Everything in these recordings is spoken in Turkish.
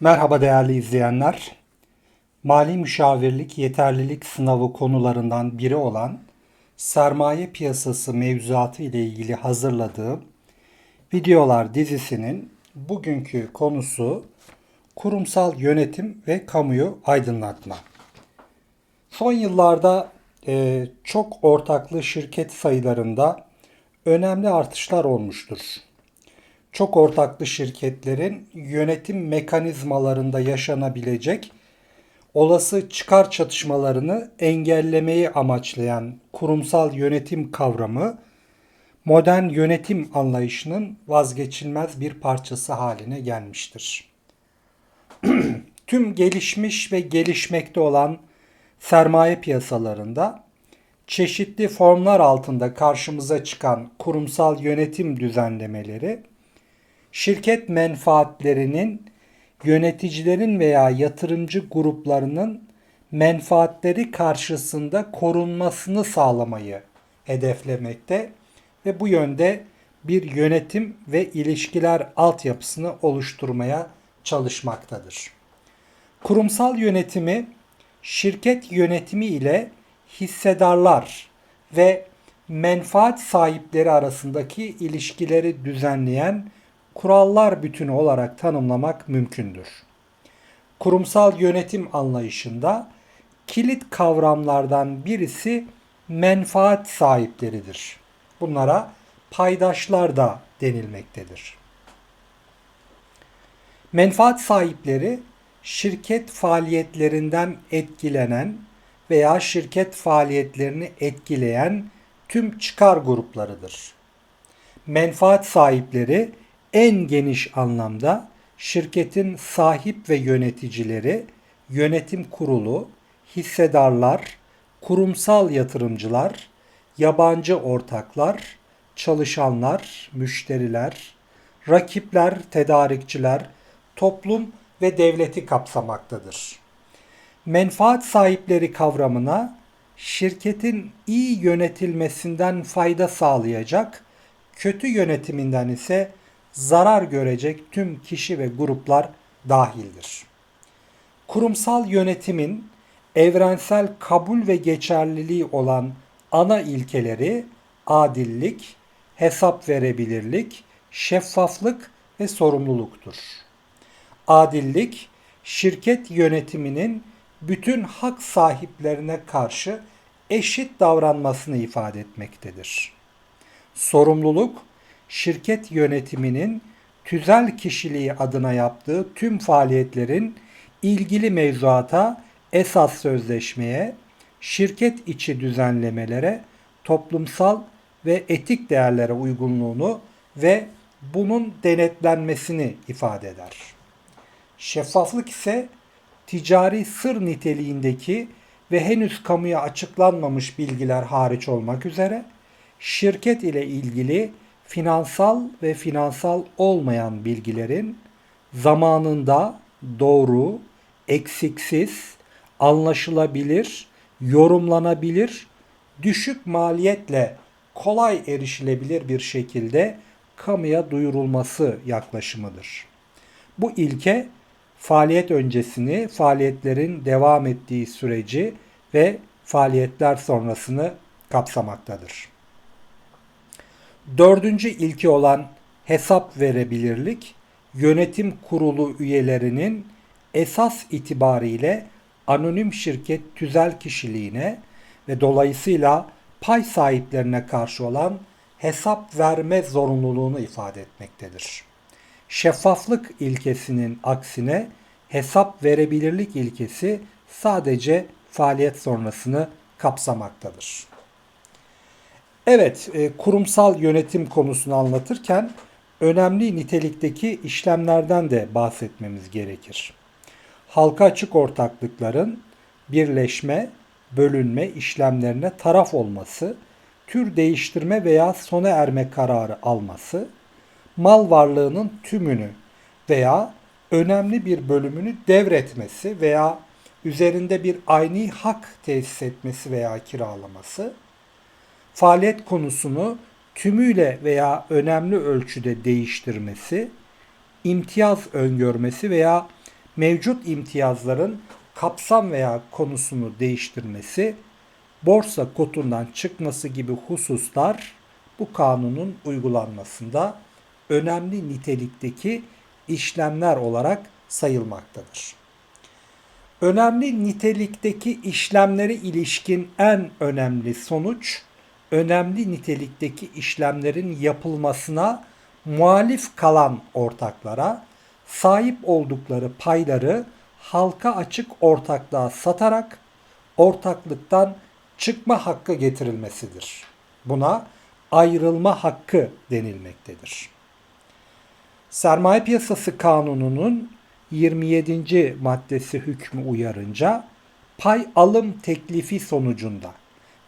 Merhaba değerli izleyenler. Mali müşavirlik yeterlilik sınavı konularından biri olan sermaye piyasası mevzuatı ile ilgili hazırladığım videolar dizisinin bugünkü konusu kurumsal yönetim ve kamuyu aydınlatma. Son yıllarda e, çok ortaklı şirket sayılarında önemli artışlar olmuştur çok ortaklı şirketlerin yönetim mekanizmalarında yaşanabilecek olası çıkar çatışmalarını engellemeyi amaçlayan kurumsal yönetim kavramı modern yönetim anlayışının vazgeçilmez bir parçası haline gelmiştir. Tüm gelişmiş ve gelişmekte olan sermaye piyasalarında çeşitli formlar altında karşımıza çıkan kurumsal yönetim düzenlemeleri şirket menfaatlerinin yöneticilerin veya yatırımcı gruplarının menfaatleri karşısında korunmasını sağlamayı hedeflemekte ve bu yönde bir yönetim ve ilişkiler altyapısını oluşturmaya çalışmaktadır. Kurumsal yönetimi şirket yönetimi ile hissedarlar ve menfaat sahipleri arasındaki ilişkileri düzenleyen kurallar bütünü olarak tanımlamak mümkündür. Kurumsal yönetim anlayışında kilit kavramlardan birisi menfaat sahipleridir. Bunlara paydaşlar da denilmektedir. Menfaat sahipleri şirket faaliyetlerinden etkilenen veya şirket faaliyetlerini etkileyen tüm çıkar gruplarıdır. Menfaat sahipleri en geniş anlamda şirketin sahip ve yöneticileri, yönetim kurulu, hissedarlar, kurumsal yatırımcılar, yabancı ortaklar, çalışanlar, müşteriler, rakipler, tedarikçiler, toplum ve devleti kapsamaktadır. Menfaat sahipleri kavramına şirketin iyi yönetilmesinden fayda sağlayacak, kötü yönetiminden ise zarar görecek tüm kişi ve gruplar dahildir. Kurumsal yönetimin evrensel kabul ve geçerliliği olan ana ilkeleri adillik, hesap verebilirlik, şeffaflık ve sorumluluktur. Adillik, şirket yönetiminin bütün hak sahiplerine karşı eşit davranmasını ifade etmektedir. Sorumluluk, şirket yönetiminin tüzel kişiliği adına yaptığı tüm faaliyetlerin ilgili mevzuata, esas sözleşmeye, şirket içi düzenlemelere, toplumsal ve etik değerlere uygunluğunu ve bunun denetlenmesini ifade eder. Şeffaflık ise ticari sır niteliğindeki ve henüz kamuya açıklanmamış bilgiler hariç olmak üzere şirket ile ilgili finansal ve finansal olmayan bilgilerin zamanında doğru, eksiksiz, anlaşılabilir, yorumlanabilir, düşük maliyetle kolay erişilebilir bir şekilde kamuya duyurulması yaklaşımıdır. Bu ilke faaliyet öncesini, faaliyetlerin devam ettiği süreci ve faaliyetler sonrasını kapsamaktadır. Dördüncü ilki olan hesap verebilirlik, yönetim kurulu üyelerinin esas itibariyle anonim şirket tüzel kişiliğine ve dolayısıyla pay sahiplerine karşı olan hesap verme zorunluluğunu ifade etmektedir. Şeffaflık ilkesinin aksine hesap verebilirlik ilkesi sadece faaliyet sonrasını kapsamaktadır. Evet, e, kurumsal yönetim konusunu anlatırken önemli nitelikteki işlemlerden de bahsetmemiz gerekir. Halka açık ortaklıkların birleşme, bölünme işlemlerine taraf olması, tür değiştirme veya sona erme kararı alması, mal varlığının tümünü veya önemli bir bölümünü devretmesi veya üzerinde bir aynı hak tesis etmesi veya kiralaması, faaliyet konusunu tümüyle veya önemli ölçüde değiştirmesi, imtiyaz öngörmesi veya mevcut imtiyazların kapsam veya konusunu değiştirmesi, borsa kotundan çıkması gibi hususlar bu kanunun uygulanmasında önemli nitelikteki işlemler olarak sayılmaktadır. Önemli nitelikteki işlemlere ilişkin en önemli sonuç, önemli nitelikteki işlemlerin yapılmasına muhalif kalan ortaklara sahip oldukları payları halka açık ortaklığa satarak ortaklıktan çıkma hakkı getirilmesidir. Buna ayrılma hakkı denilmektedir. Sermaye Piyasası Kanunu'nun 27. maddesi hükmü uyarınca pay alım teklifi sonucunda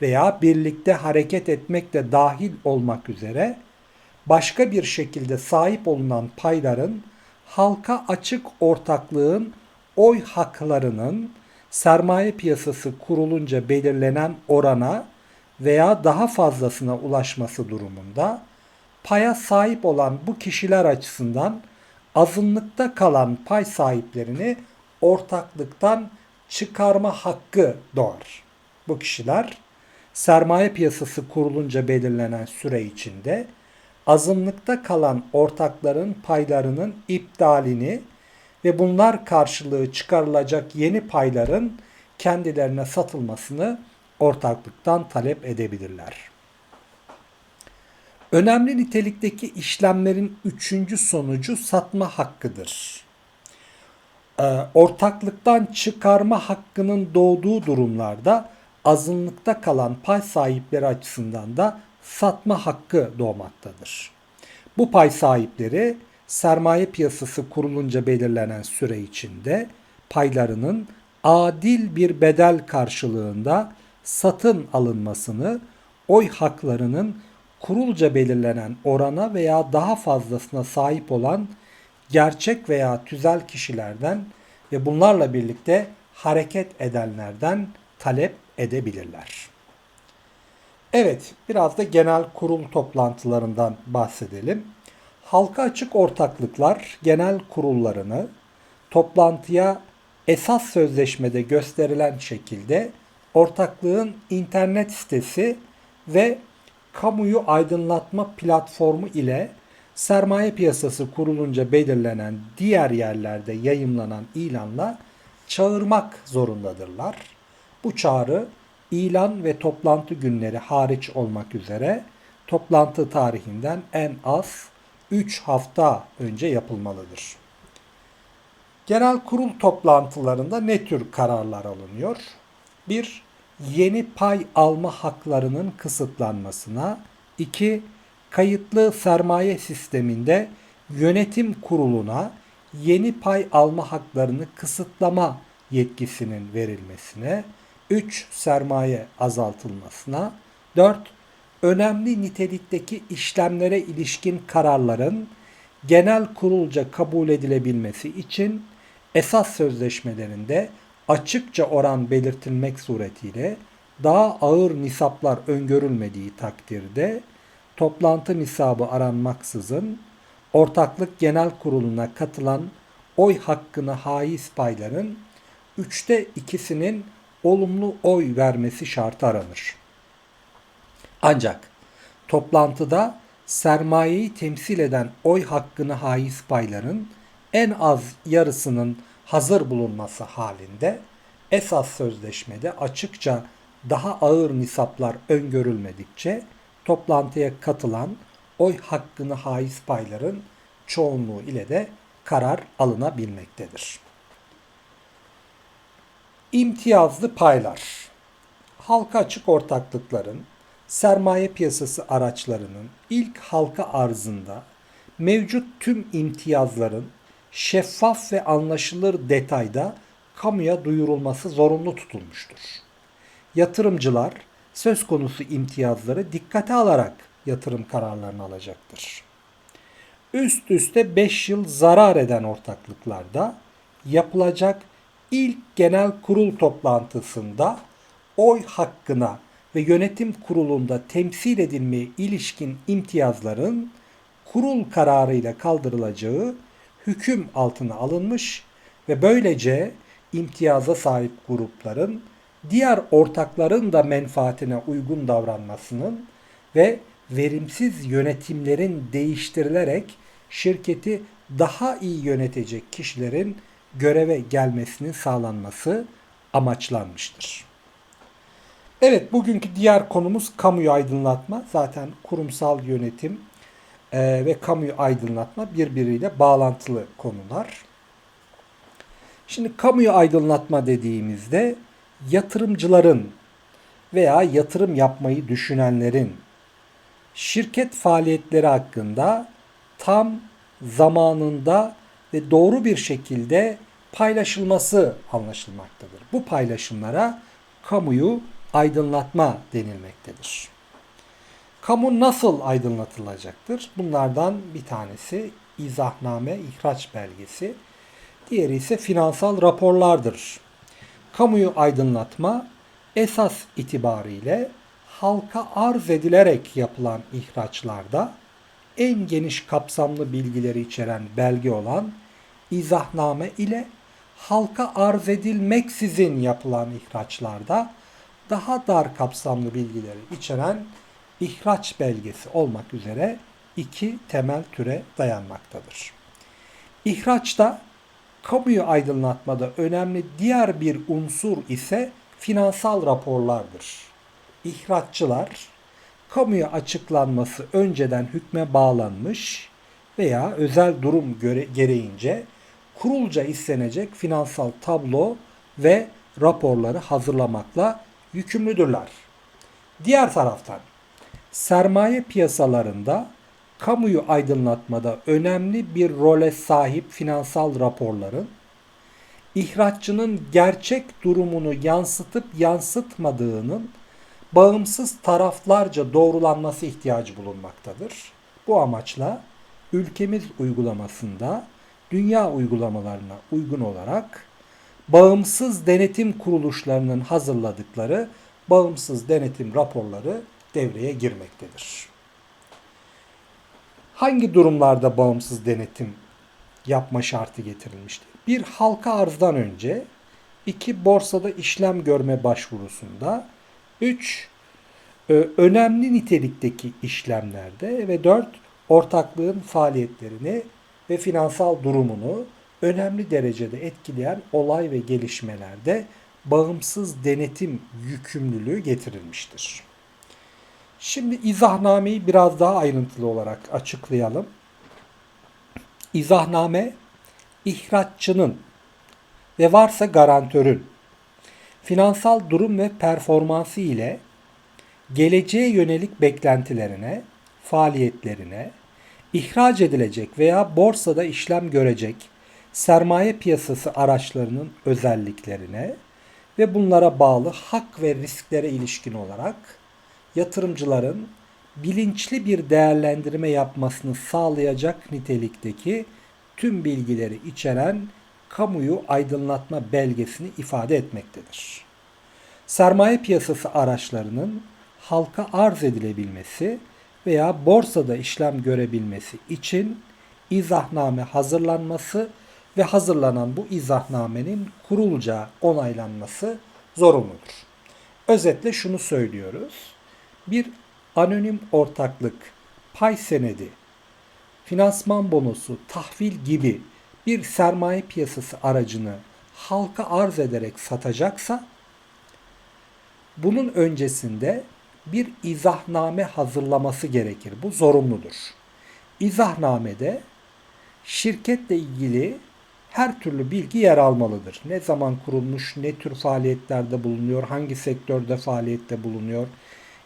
veya birlikte hareket etmekle dahil olmak üzere başka bir şekilde sahip olunan payların halka açık ortaklığın oy haklarının sermaye piyasası kurulunca belirlenen orana veya daha fazlasına ulaşması durumunda paya sahip olan bu kişiler açısından azınlıkta kalan pay sahiplerini ortaklıktan çıkarma hakkı doğar. Bu kişiler sermaye piyasası kurulunca belirlenen süre içinde azınlıkta kalan ortakların paylarının iptalini ve bunlar karşılığı çıkarılacak yeni payların kendilerine satılmasını ortaklıktan talep edebilirler. Önemli nitelikteki işlemlerin üçüncü sonucu satma hakkıdır. Ee, ortaklıktan çıkarma hakkının doğduğu durumlarda azınlıkta kalan pay sahipleri açısından da satma hakkı doğmaktadır. Bu pay sahipleri sermaye piyasası kurulunca belirlenen süre içinde paylarının adil bir bedel karşılığında satın alınmasını, oy haklarının kurulca belirlenen orana veya daha fazlasına sahip olan gerçek veya tüzel kişilerden ve bunlarla birlikte hareket edenlerden talep edebilirler. Evet, biraz da genel kurul toplantılarından bahsedelim. Halka açık ortaklıklar genel kurullarını toplantıya esas sözleşmede gösterilen şekilde ortaklığın internet sitesi ve kamuyu aydınlatma platformu ile sermaye piyasası kurulunca belirlenen diğer yerlerde yayımlanan ilanla çağırmak zorundadırlar. Bu çağrı ilan ve toplantı günleri hariç olmak üzere toplantı tarihinden en az 3 hafta önce yapılmalıdır. Genel kurul toplantılarında ne tür kararlar alınıyor? 1. Yeni pay alma haklarının kısıtlanmasına 2. Kayıtlı sermaye sisteminde yönetim kuruluna yeni pay alma haklarını kısıtlama yetkisinin verilmesine 3. Sermaye azaltılmasına 4. Önemli nitelikteki işlemlere ilişkin kararların genel kurulca kabul edilebilmesi için esas sözleşmelerinde açıkça oran belirtilmek suretiyle daha ağır nisaplar öngörülmediği takdirde toplantı nisabı aranmaksızın ortaklık genel kuruluna katılan oy hakkını haiz payların üçte ikisinin olumlu oy vermesi şartı aranır. Ancak toplantıda sermayeyi temsil eden oy hakkını haiz payların en az yarısının hazır bulunması halinde esas sözleşmede açıkça daha ağır nisaplar öngörülmedikçe toplantıya katılan oy hakkını haiz payların çoğunluğu ile de karar alınabilmektedir. İmtiyazlı paylar halka açık ortaklıkların sermaye piyasası araçlarının ilk halka arzında mevcut tüm imtiyazların şeffaf ve anlaşılır detayda kamuya duyurulması zorunlu tutulmuştur. Yatırımcılar söz konusu imtiyazları dikkate alarak yatırım kararlarını alacaktır. Üst üste 5 yıl zarar eden ortaklıklarda yapılacak ilk genel kurul toplantısında oy hakkına ve yönetim kurulunda temsil edilmeye ilişkin imtiyazların kurul kararıyla kaldırılacağı hüküm altına alınmış ve böylece imtiyaza sahip grupların diğer ortakların da menfaatine uygun davranmasının ve verimsiz yönetimlerin değiştirilerek şirketi daha iyi yönetecek kişilerin göreve gelmesinin sağlanması amaçlanmıştır. Evet, bugünkü diğer konumuz kamuyu aydınlatma. Zaten kurumsal yönetim e, ve kamuyu aydınlatma birbiriyle bağlantılı konular. Şimdi kamuyu aydınlatma dediğimizde yatırımcıların veya yatırım yapmayı düşünenlerin şirket faaliyetleri hakkında tam zamanında ve doğru bir şekilde paylaşılması anlaşılmaktadır. Bu paylaşımlara kamuyu aydınlatma denilmektedir. Kamu nasıl aydınlatılacaktır? Bunlardan bir tanesi izahname, ihraç belgesi. Diğeri ise finansal raporlardır. Kamuyu aydınlatma esas itibariyle halka arz edilerek yapılan ihraçlarda en geniş kapsamlı bilgileri içeren belge olan izahname ile halka arz edilmeksizin yapılan ihraçlarda daha dar kapsamlı bilgileri içeren ihraç belgesi olmak üzere iki temel türe dayanmaktadır. İhraçta kamuyu aydınlatmada önemli diğer bir unsur ise finansal raporlardır. İhraççılar kamuya açıklanması önceden hükme bağlanmış veya özel durum göre, gereğince kurulca istenecek finansal tablo ve raporları hazırlamakla yükümlüdürler. Diğer taraftan sermaye piyasalarında kamuyu aydınlatmada önemli bir role sahip finansal raporların ihraççının gerçek durumunu yansıtıp yansıtmadığının bağımsız taraflarca doğrulanması ihtiyacı bulunmaktadır. Bu amaçla ülkemiz uygulamasında dünya uygulamalarına uygun olarak bağımsız denetim kuruluşlarının hazırladıkları bağımsız denetim raporları devreye girmektedir. Hangi durumlarda bağımsız denetim yapma şartı getirilmiştir? Bir halka arzdan önce, iki borsada işlem görme başvurusunda, üç e, önemli nitelikteki işlemlerde ve dört ortaklığın faaliyetlerini ve finansal durumunu önemli derecede etkileyen olay ve gelişmelerde bağımsız denetim yükümlülüğü getirilmiştir. Şimdi izahnameyi biraz daha ayrıntılı olarak açıklayalım. İzahname ihraççının ve varsa garantörün finansal durum ve performansı ile geleceğe yönelik beklentilerine, faaliyetlerine, ihraç edilecek veya borsada işlem görecek sermaye piyasası araçlarının özelliklerine ve bunlara bağlı hak ve risklere ilişkin olarak yatırımcıların bilinçli bir değerlendirme yapmasını sağlayacak nitelikteki tüm bilgileri içeren kamuyu aydınlatma belgesini ifade etmektedir. Sermaye piyasası araçlarının halka arz edilebilmesi veya borsada işlem görebilmesi için izahname hazırlanması ve hazırlanan bu izahnamenin kurulca onaylanması zorunludur. Özetle şunu söylüyoruz. Bir anonim ortaklık, pay senedi, finansman bonosu, tahvil gibi bir sermaye piyasası aracını halka arz ederek satacaksa bunun öncesinde bir izahname hazırlaması gerekir. Bu zorunludur. İzahnamede şirketle ilgili her türlü bilgi yer almalıdır. Ne zaman kurulmuş, ne tür faaliyetlerde bulunuyor, hangi sektörde faaliyette bulunuyor,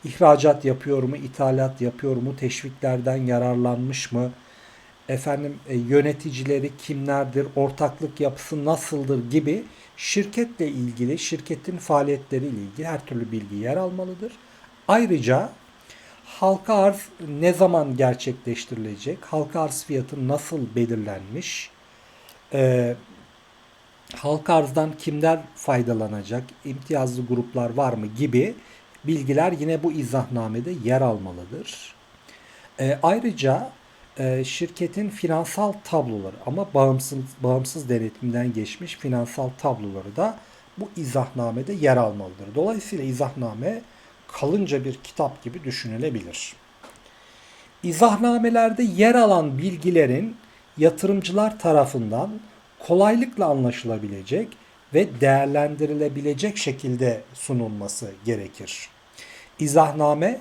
ihracat yapıyor mu, ithalat yapıyor mu, teşviklerden yararlanmış mı, efendim e, yöneticileri kimlerdir, ortaklık yapısı nasıldır gibi şirketle ilgili, şirketin faaliyetleriyle ilgili her türlü bilgi yer almalıdır. Ayrıca halka arz ne zaman gerçekleştirilecek, halka arz fiyatı nasıl belirlenmiş, e, halka arzdan kimler faydalanacak, imtiyazlı gruplar var mı gibi bilgiler yine bu izahnamede yer almalıdır. E, ayrıca e, şirketin finansal tabloları ama bağımsız bağımsız denetimden geçmiş finansal tabloları da bu izahnamede yer almalıdır. Dolayısıyla izahname kalınca bir kitap gibi düşünülebilir. İzahnamelerde yer alan bilgilerin yatırımcılar tarafından kolaylıkla anlaşılabilecek ve değerlendirilebilecek şekilde sunulması gerekir. İzahname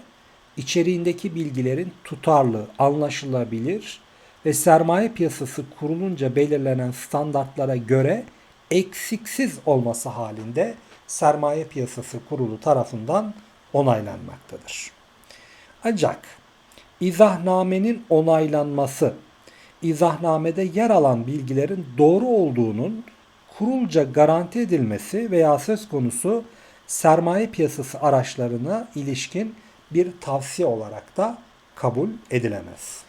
içeriğindeki bilgilerin tutarlı, anlaşılabilir ve sermaye piyasası kurulunca belirlenen standartlara göre eksiksiz olması halinde sermaye piyasası kurulu tarafından onaylanmaktadır. Ancak izahnamenin onaylanması, izahnamede yer alan bilgilerin doğru olduğunun kurulca garanti edilmesi veya söz konusu sermaye piyasası araçlarına ilişkin bir tavsiye olarak da kabul edilemez.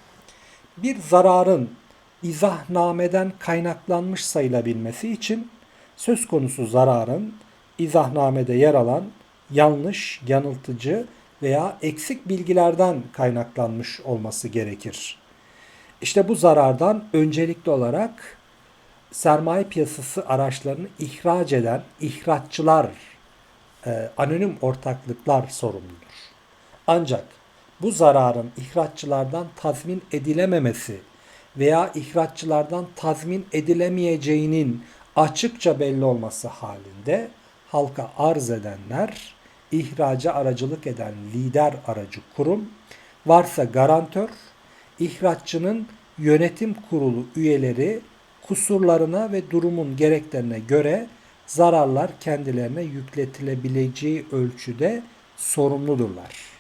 Bir zararın izahnameden kaynaklanmış sayılabilmesi için söz konusu zararın izahnamede yer alan yanlış, yanıltıcı veya eksik bilgilerden kaynaklanmış olması gerekir. İşte bu zarardan öncelikli olarak sermaye piyasası araçlarını ihraç eden ihraççılar, e, anonim ortaklıklar sorumludur. Ancak bu zararın ihraççılardan tazmin edilememesi veya ihraççılardan tazmin edilemeyeceğinin açıkça belli olması halinde halka arz edenler, ihraca aracılık eden lider aracı kurum, varsa garantör, ihraççının yönetim kurulu üyeleri kusurlarına ve durumun gereklerine göre zararlar kendilerine yükletilebileceği ölçüde sorumludurlar.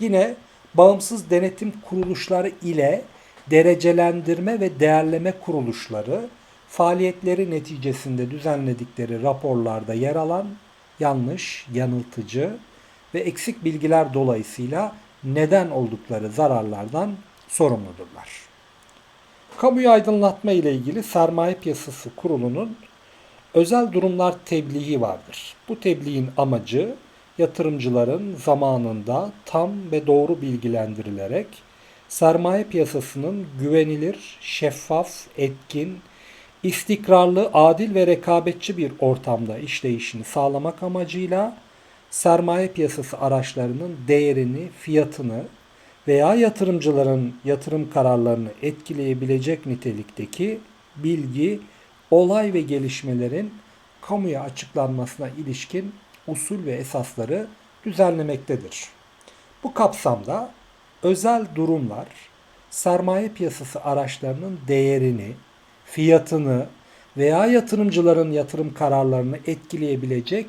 Yine bağımsız denetim kuruluşları ile derecelendirme ve değerleme kuruluşları faaliyetleri neticesinde düzenledikleri raporlarda yer alan yanlış, yanıltıcı ve eksik bilgiler dolayısıyla neden oldukları zararlardan sorumludurlar. Kamuyu aydınlatma ile ilgili Sermaye Piyasası Kurulu'nun özel durumlar tebliği vardır. Bu tebliğin amacı yatırımcıların zamanında tam ve doğru bilgilendirilerek sermaye piyasasının güvenilir, şeffaf, etkin, istikrarlı, adil ve rekabetçi bir ortamda işleyişini sağlamak amacıyla sermaye piyasası araçlarının değerini, fiyatını veya yatırımcıların yatırım kararlarını etkileyebilecek nitelikteki bilgi, olay ve gelişmelerin kamuya açıklanmasına ilişkin usul ve esasları düzenlemektedir. Bu kapsamda özel durumlar sermaye piyasası araçlarının değerini, fiyatını veya yatırımcıların yatırım kararlarını etkileyebilecek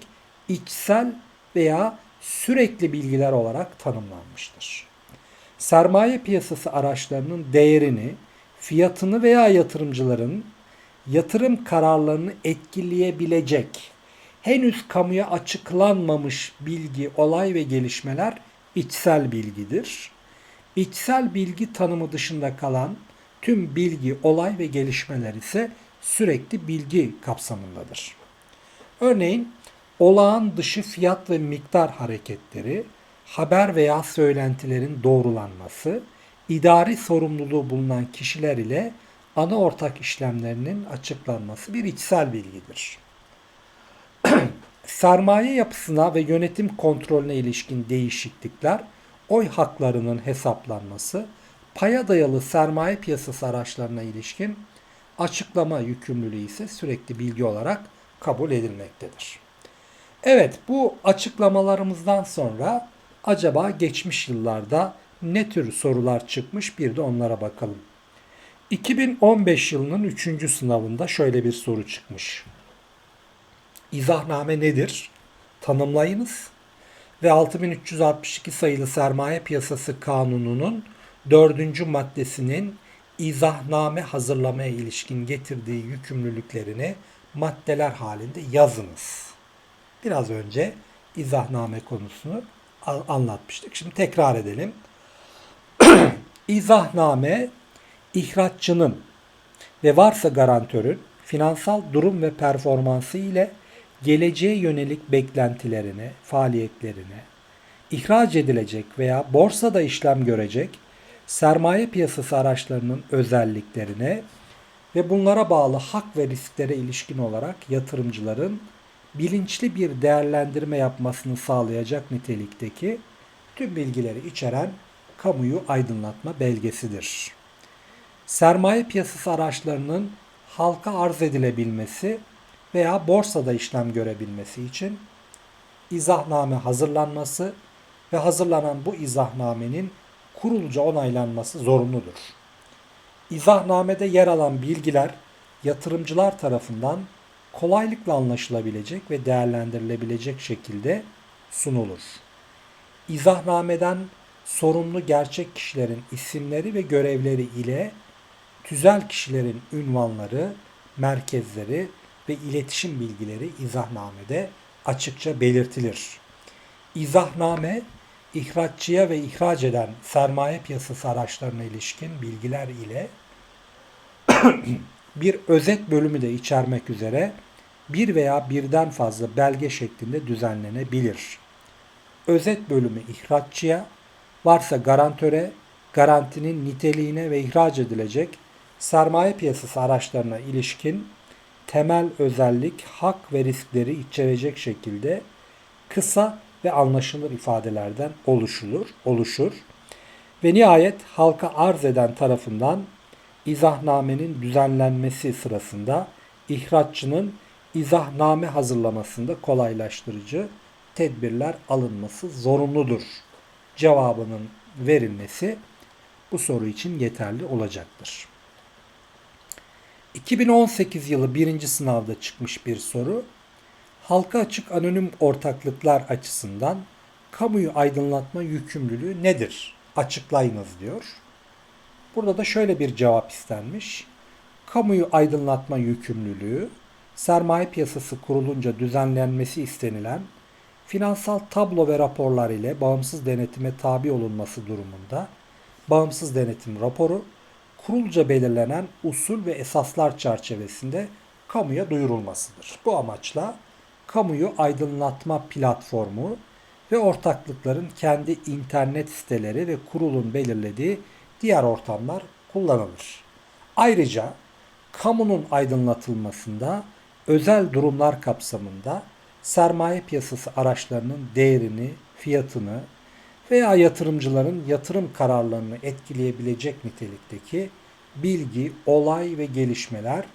içsel veya sürekli bilgiler olarak tanımlanmıştır. Sermaye piyasası araçlarının değerini, fiyatını veya yatırımcıların yatırım kararlarını etkileyebilecek henüz kamuya açıklanmamış bilgi, olay ve gelişmeler içsel bilgidir. İçsel bilgi tanımı dışında kalan tüm bilgi, olay ve gelişmeler ise sürekli bilgi kapsamındadır. Örneğin olağan dışı fiyat ve miktar hareketleri, haber veya söylentilerin doğrulanması, idari sorumluluğu bulunan kişiler ile ana ortak işlemlerinin açıklanması bir içsel bilgidir. Sermaye yapısına ve yönetim kontrolüne ilişkin değişiklikler, oy haklarının hesaplanması, paya dayalı sermaye piyasası araçlarına ilişkin açıklama yükümlülüğü ise sürekli bilgi olarak kabul edilmektedir. Evet bu açıklamalarımızdan sonra acaba geçmiş yıllarda ne tür sorular çıkmış bir de onlara bakalım. 2015 yılının 3. sınavında şöyle bir soru çıkmış. İzahname nedir? Tanımlayınız. Ve 6362 sayılı Sermaye Piyasası Kanunu'nun 4. maddesinin izahname hazırlamaya ilişkin getirdiği yükümlülüklerini maddeler halinde yazınız. Biraz önce izahname konusunu anlatmıştık. Şimdi tekrar edelim. İzahname ihraççının ve varsa garantörün finansal durum ve performansı ile geleceğe yönelik beklentilerine, faaliyetlerine, ihraç edilecek veya borsada işlem görecek sermaye piyasası araçlarının özelliklerine ve bunlara bağlı hak ve risklere ilişkin olarak yatırımcıların bilinçli bir değerlendirme yapmasını sağlayacak nitelikteki tüm bilgileri içeren kamuyu aydınlatma belgesidir. Sermaye piyasası araçlarının halka arz edilebilmesi veya borsada işlem görebilmesi için izahname hazırlanması ve hazırlanan bu izahnamenin kurulca onaylanması zorunludur. İzahnamede yer alan bilgiler yatırımcılar tarafından kolaylıkla anlaşılabilecek ve değerlendirilebilecek şekilde sunulur. İzahnameden sorumlu gerçek kişilerin isimleri ve görevleri ile tüzel kişilerin ünvanları, merkezleri ve iletişim bilgileri izahnamede açıkça belirtilir. İzahname, ihraççıya ve ihraç eden sermaye piyasası araçlarına ilişkin bilgiler ile bir özet bölümü de içermek üzere bir veya birden fazla belge şeklinde düzenlenebilir. Özet bölümü ihraççıya, varsa garantöre, garantinin niteliğine ve ihraç edilecek sermaye piyasası araçlarına ilişkin temel özellik, hak ve riskleri içerecek şekilde kısa ve anlaşılır ifadelerden oluşulur, oluşur ve nihayet halka arz eden tarafından izahnamenin düzenlenmesi sırasında ihraççının izahname hazırlamasında kolaylaştırıcı tedbirler alınması zorunludur. Cevabının verilmesi bu soru için yeterli olacaktır. 2018 yılı birinci sınavda çıkmış bir soru. Halka açık anonim ortaklıklar açısından kamuyu aydınlatma yükümlülüğü nedir? Açıklayınız diyor. Burada da şöyle bir cevap istenmiş. Kamuyu aydınlatma yükümlülüğü, sermaye piyasası kurulunca düzenlenmesi istenilen finansal tablo ve raporlar ile bağımsız denetime tabi olunması durumunda bağımsız denetim raporu kurulca belirlenen usul ve esaslar çerçevesinde kamuya duyurulmasıdır. Bu amaçla kamuyu aydınlatma platformu ve ortaklıkların kendi internet siteleri ve kurulun belirlediği diğer ortamlar kullanılır. Ayrıca kamunun aydınlatılmasında özel durumlar kapsamında sermaye piyasası araçlarının değerini, fiyatını veya yatırımcıların yatırım kararlarını etkileyebilecek nitelikteki bilgi, olay ve gelişmeler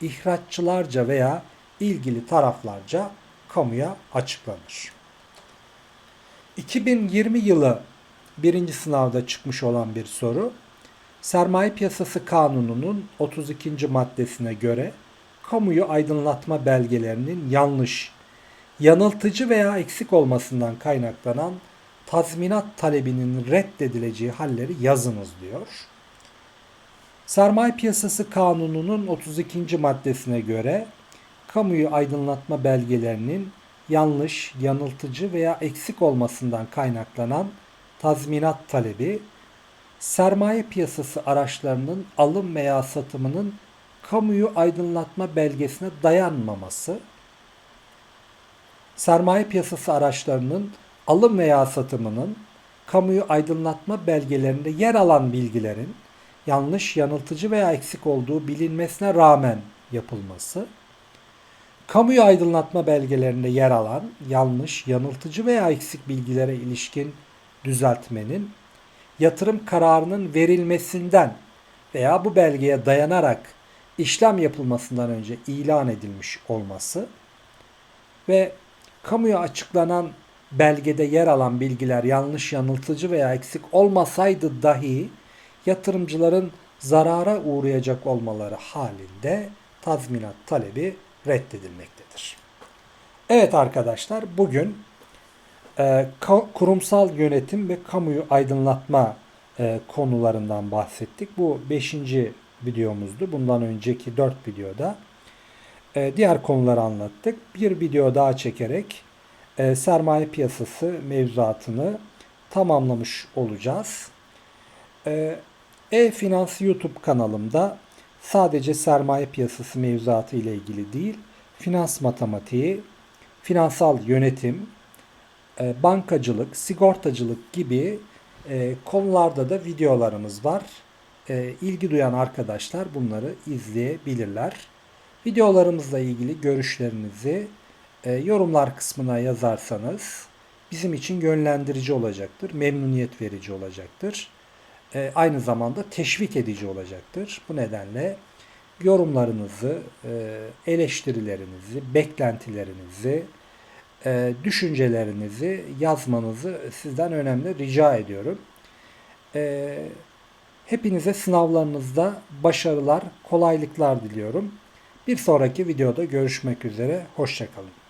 ihraççılarca veya ilgili taraflarca kamuya açıklanır. 2020 yılı birinci sınavda çıkmış olan bir soru. Sermaye Piyasası Kanunu'nun 32. maddesine göre kamuyu aydınlatma belgelerinin yanlış, yanıltıcı veya eksik olmasından kaynaklanan tazminat talebinin reddedileceği halleri yazınız diyor. Sermaye Piyasası Kanunu'nun 32. maddesine göre kamuyu aydınlatma belgelerinin yanlış, yanıltıcı veya eksik olmasından kaynaklanan tazminat talebi, sermaye piyasası araçlarının alım veya satımının kamuyu aydınlatma belgesine dayanmaması, sermaye piyasası araçlarının alım veya satımının kamuyu aydınlatma belgelerinde yer alan bilgilerin yanlış, yanıltıcı veya eksik olduğu bilinmesine rağmen yapılması, kamuyu aydınlatma belgelerinde yer alan yanlış, yanıltıcı veya eksik bilgilere ilişkin düzeltmenin yatırım kararının verilmesinden veya bu belgeye dayanarak işlem yapılmasından önce ilan edilmiş olması ve kamuya açıklanan belgede yer alan bilgiler yanlış, yanıltıcı veya eksik olmasaydı dahi yatırımcıların zarara uğrayacak olmaları halinde tazminat talebi reddedilmektedir. Evet arkadaşlar bugün e, kurumsal yönetim ve kamuyu aydınlatma e, konularından bahsettik. Bu 5. videomuzdu. Bundan önceki 4 videoda e, diğer konuları anlattık. Bir video daha çekerek e, sermaye piyasası mevzuatını tamamlamış olacağız. E, E-Finans YouTube kanalımda sadece sermaye piyasası mevzuatı ile ilgili değil, finans matematiği, finansal yönetim, e, bankacılık, sigortacılık gibi E, konularda da videolarımız var. İlgi duyan arkadaşlar bunları izleyebilirler. Videolarımızla ilgili görüşlerinizi e, yorumlar kısmına yazarsanız bizim için yönlendirici olacaktır, memnuniyet verici olacaktır. E, aynı zamanda teşvik edici olacaktır. Bu nedenle yorumlarınızı, e, eleştirilerinizi, beklentilerinizi, e, düşüncelerinizi yazmanızı sizden önemli rica ediyorum. E, hepinize sınavlarınızda başarılar, kolaylıklar diliyorum. Bir sonraki videoda görüşmek üzere. Hoşçakalın.